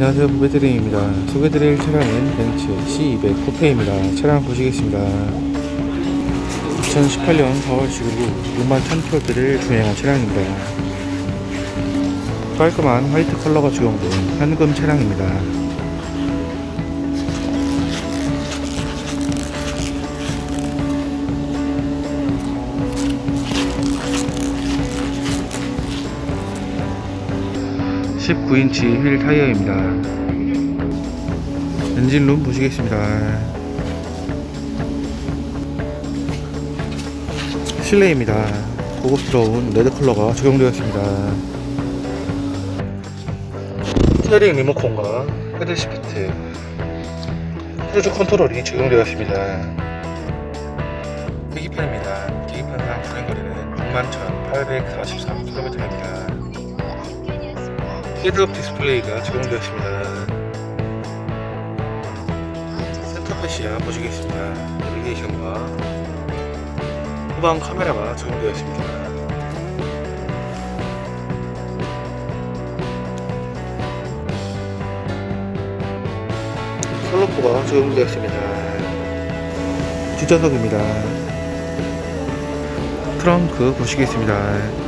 안녕하세요 부배드림입니다. 소개드릴 차량은 벤츠 C200 쿠페입니다. 차량 보시겠습니다. 2018년 4월 시급으로 6만 1000km를 주행한 차량입니다. 깔끔한 화이트 컬러가 적용된 현금 차량입니다 19인치 휠 타이어입니다. 엔진룸 보시겠습니다. 실내입니다. 고급스러운 레드 컬러가 적용되었습니다. 스티어링 리모컨과 헤드 시프트, 크루즈 컨트롤이 적용되었습니다. 계기판입니다. 계기판상 주행거리는 61,843km입니다. 헤드업 디스플레이가 적용되었습니다. 센터패시아 보시겠습니다. 내비게이션과 후방 카메라가 적용되었습니다. 솔로포가 적용되었습니다. 뒷좌석입니다. 트렁크 보시겠습니다.